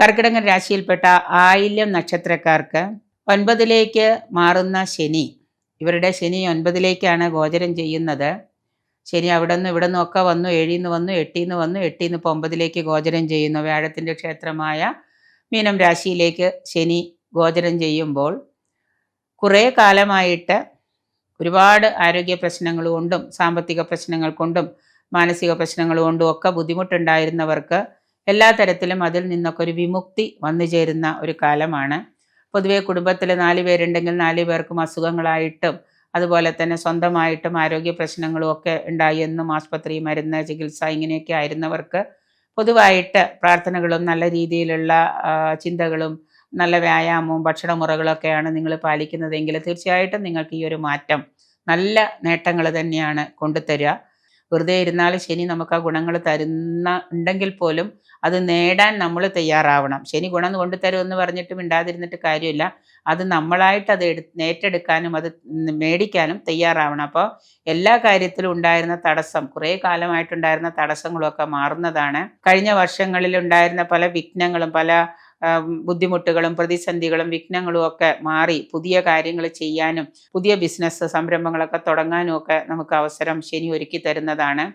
കർക്കിടകൻ രാശിയിൽപ്പെട്ട ആയില്യം നക്ഷത്രക്കാർക്ക് ഒൻപതിലേക്ക് മാറുന്ന ശനി. ഇവരുടെ ശനി ഒൻപതിലേക്കാണ് ഗോചരം ചെയ്യുന്നത്. ശനി അവിടെ നിന്ന് ഇവിടെ നിന്നൊക്കെ വന്നു ഏഴിൽ നിന്ന് വന്നു എട്ടിൽ നിന്ന് വന്നു എട്ടിൽ നിന്ന് ഇപ്പോൾ ഒമ്പതിലേക്ക് ഗോചരം ചെയ്യുന്നു. വ്യാഴത്തിന്റെ ക്ഷേത്രമായ മീനം രാശിയിലേക്ക് ശനി ഗോചരം ചെയ്യുമ്പോൾ കുറേ കാലമായിട്ട് ഒരുപാട് ആരോഗ്യ പ്രശ്നങ്ങൾ കൊണ്ടും സാമ്പത്തിക പ്രശ്നങ്ങൾ കൊണ്ടും മാനസിക പ്രശ്നങ്ങൾ കൊണ്ടും ഒക്കെ ബുദ്ധിമുട്ടുണ്ടായിരുന്നവർക്ക് എല്ലാ തരത്തിലും അതിൽ നിന്നൊക്കെ ഒരു വിമുക്തി വന്നു ചേരുന്ന ഒരു കാലമാണ്. പൊതുവെ കുടുംബത്തിൽ നാല് പേരുണ്ടെങ്കിൽ നാല് പേർക്കും അസുഖങ്ങളായിട്ടും അതുപോലെ തന്നെ സ്വന്തമായിട്ടും ആരോഗ്യ പ്രശ്നങ്ങളും ഒക്കെ ഉണ്ടായി എന്നും ആസ്പത്രി മരുന്ന് ചികിത്സ ഇങ്ങനെയൊക്കെ ആയിരുന്നവർക്ക് പൊതുവായിട്ട് പ്രാർത്ഥനകളും നല്ല രീതിയിലുള്ള ചിന്തകളും നല്ല വ്യായാമവും ഭക്ഷണമുറകളൊക്കെയാണ് നിങ്ങൾ പാലിക്കുന്നതെങ്കിൽ തീർച്ചയായിട്ടും നിങ്ങൾക്ക് ഈ ഒരു മാറ്റം നല്ല നേട്ടങ്ങൾ തന്നെയാണ് കൊണ്ടുതരിക. വെറുതെ ഇരുന്നാൽ ശനി നമുക്ക് ആ ഗുണങ്ങൾ തരുന്ന ഉണ്ടെങ്കിൽ പോലും അത് നേടാൻ നമ്മൾ തയ്യാറാവണം. ശനി ഗുണം കൊണ്ടുതരുമെന്ന് പറഞ്ഞിട്ട് മിണ്ടാതിരുന്നിട്ട് കാര്യമില്ല. അത് നമ്മളായിട്ട് അത് എടു ഏറ്റെടുക്കാനും അത് മേടിക്കാനും തയ്യാറാവണം. അപ്പോൾ എല്ലാ കാര്യത്തിലും ഉണ്ടായിരുന്ന തടസ്സം കുറേ കാലമായിട്ടുണ്ടായിരുന്ന തടസ്സങ്ങളൊക്കെ മാറുന്നതാണ്. കഴിഞ്ഞ വർഷങ്ങളിൽ ഉണ്ടായിരുന്ന പല വിഘ്നങ്ങളും പല ബുദ്ധിമുട്ടുകളും പ്രതിസന്ധികളും വിഘ്നങ്ങളും ഒക്കെ മാറി പുതിയ കാര്യങ്ങൾ ചെയ്യാനും പുതിയ ബിസിനസ് സംരംഭങ്ങളൊക്കെ തുടങ്ങാനും ഒക്കെ നമുക്ക് അവസരം ശനി ഒരുക്കി തരുന്നതാണ്.